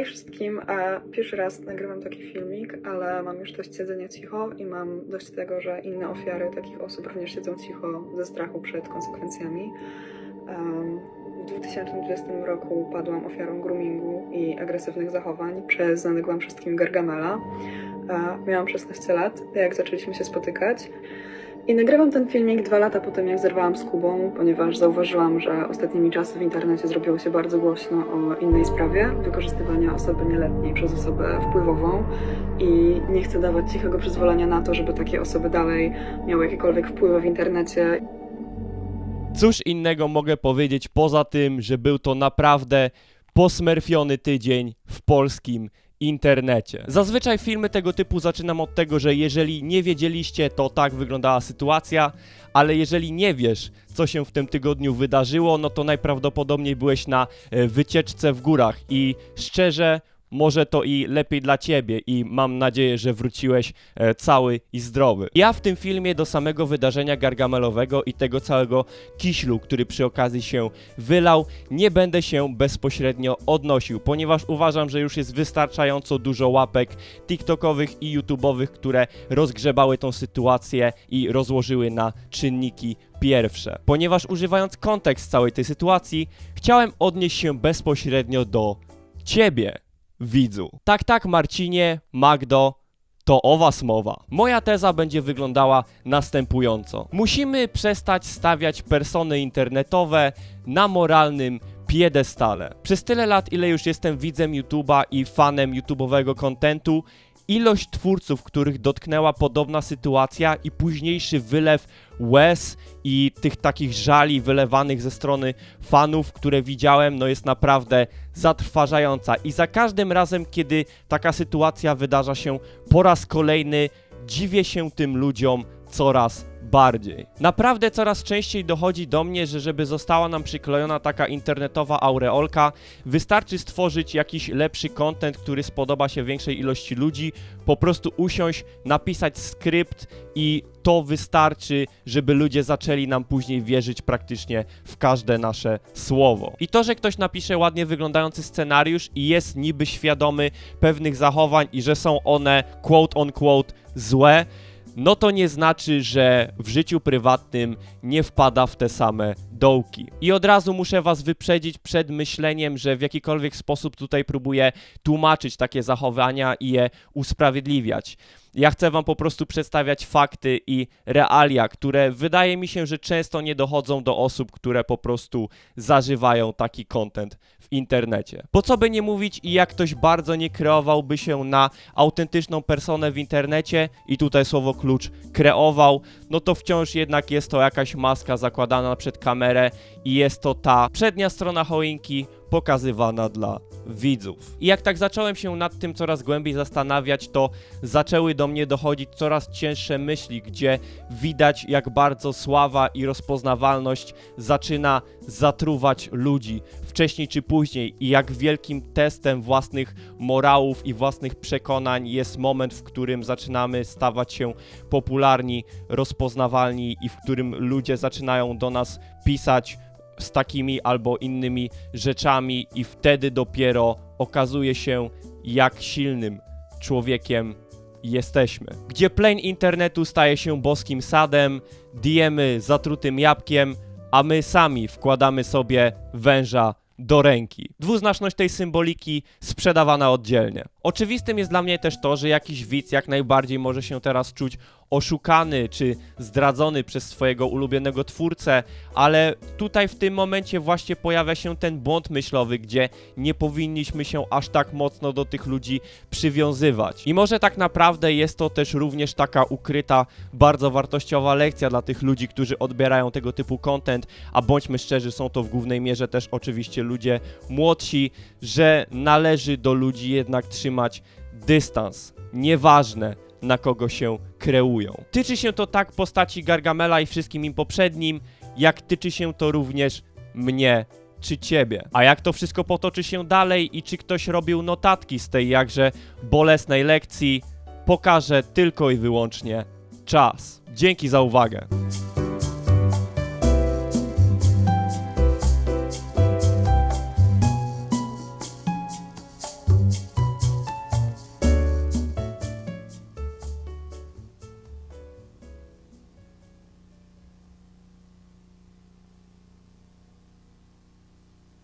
Hej wszystkim, pierwszy raz nagrywam taki filmik, ale mam już dość siedzenia cicho i mam dość tego, że inne ofiary takich osób również siedzą cicho ze strachu przed konsekwencjami. W 2020 roku padłam ofiarą groomingu i agresywnych zachowań przez znanego wam wszystkim Gargamela. E, Miałam 16 lat, jak zaczęliśmy się spotykać. I nagrywam ten filmik dwa lata po tym, jak zerwałam z Kubą, ponieważ zauważyłam, że ostatnimi czasy w internecie zrobiło się bardzo głośno o innej sprawie wykorzystywania osoby nieletniej przez osobę wpływową. I nie chcę dawać cichego przyzwolenia na to, żeby takie osoby dalej miały jakiekolwiek wpływy w internecie. Cóż innego mogę powiedzieć poza tym, że był to naprawdę posmerfiony tydzień w polskim internecie. Zazwyczaj filmy tego typu zaczynam od tego, że jeżeli nie wiedzieliście, to tak wyglądała sytuacja, ale jeżeli nie wiesz, co się w tym tygodniu wydarzyło, no to najprawdopodobniej byłeś na e, wycieczce w górach i szczerze może to i lepiej dla ciebie i mam nadzieję, że wróciłeś e, cały i zdrowy. Ja w tym filmie do samego wydarzenia gargamelowego i tego całego kiślu, który przy okazji się wylał, nie będę się bezpośrednio odnosił, ponieważ uważam, że już jest wystarczająco dużo łapek TikTokowych i YouTubowych, które rozgrzebały tą sytuację i rozłożyły na czynniki pierwsze. Ponieważ używając kontekst całej tej sytuacji, chciałem odnieść się bezpośrednio do ciebie, widzu. Tak, tak, Marcinie, Magdo, to o was mowa. Moja teza będzie wyglądała następująco. Musimy przestać stawiać persony internetowe na moralnym piedestale. Przez tyle lat, ile już jestem widzem YouTube'a i fanem YouTube'owego kontentu, ilość twórców, których dotknęła podobna sytuacja i późniejszy wylew łez i tych takich żali wylewanych ze strony fanów, które widziałem, no jest naprawdę zatrważająca. I za każdym razem, kiedy taka sytuacja wydarza się po raz kolejny, dziwię się tym ludziom coraz bardziej. Naprawdę coraz częściej dochodzi do mnie, że żeby została nam przyklejona taka internetowa aureolka, wystarczy stworzyć jakiś lepszy content, który spodoba się większej ilości ludzi, po prostu usiąść, napisać skrypt i to wystarczy, żeby ludzie zaczęli nam później wierzyć praktycznie w każde nasze słowo. I to, że ktoś napisze ładnie wyglądający scenariusz i jest niby świadomy pewnych zachowań i że są one quote on quote złe, no to nie znaczy, że w życiu prywatnym nie wpada w te same dołki. I od razu muszę was wyprzedzić przed myśleniem, że w jakikolwiek sposób tutaj próbuję tłumaczyć takie zachowania i je usprawiedliwiać. Ja chcę wam po prostu przedstawiać fakty i realia, które wydaje mi się, że często nie dochodzą do osób, które po prostu zażywają taki content w internecie. Po co by nie mówić i jak ktoś bardzo nie kreowałby się na autentyczną personę w internecie i tutaj słowo klucz kreował, no to wciąż jednak jest to jakaś maska zakładana przed kamerę i jest to ta przednia strona choinki pokazywana dla widzów. I jak tak zacząłem się nad tym coraz głębiej zastanawiać, to zaczęły do mnie dochodzić coraz cięższe myśli, gdzie widać jak bardzo sława i rozpoznawalność zaczyna zatruwać ludzi wcześniej czy później i jak wielkim testem własnych morałów i własnych przekonań jest moment, w którym zaczynamy stawać się popularni, rozpoznawalni i w którym ludzie zaczynają do nas pisać z takimi albo innymi rzeczami i wtedy dopiero okazuje się, jak silnym człowiekiem jesteśmy. Gdzie plain internetu staje się boskim sadem, diemy zatrutym jabłkiem, a my sami wkładamy sobie węża do ręki. Dwuznaczność tej symboliki sprzedawana oddzielnie. Oczywistym jest dla mnie też to, że jakiś widz jak najbardziej może się teraz czuć oszukany czy zdradzony przez swojego ulubionego twórcę, ale tutaj w tym momencie właśnie pojawia się ten błąd myślowy, gdzie nie powinniśmy się aż tak mocno do tych ludzi przywiązywać. I może tak naprawdę jest to też również taka ukryta, bardzo wartościowa lekcja dla tych ludzi, którzy odbierają tego typu content, a bądźmy szczerzy, są to w głównej mierze też oczywiście ludzie młodsi, że należy do ludzi jednak trzymać dystans. Nieważne, na kogo się kreują. Tyczy się to tak postaci Gargamela i wszystkim im poprzednim, jak tyczy się to również mnie czy ciebie. A jak to wszystko potoczy się dalej i czy ktoś robił notatki z tej jakże bolesnej lekcji, pokaże tylko i wyłącznie czas. Dzięki za uwagę.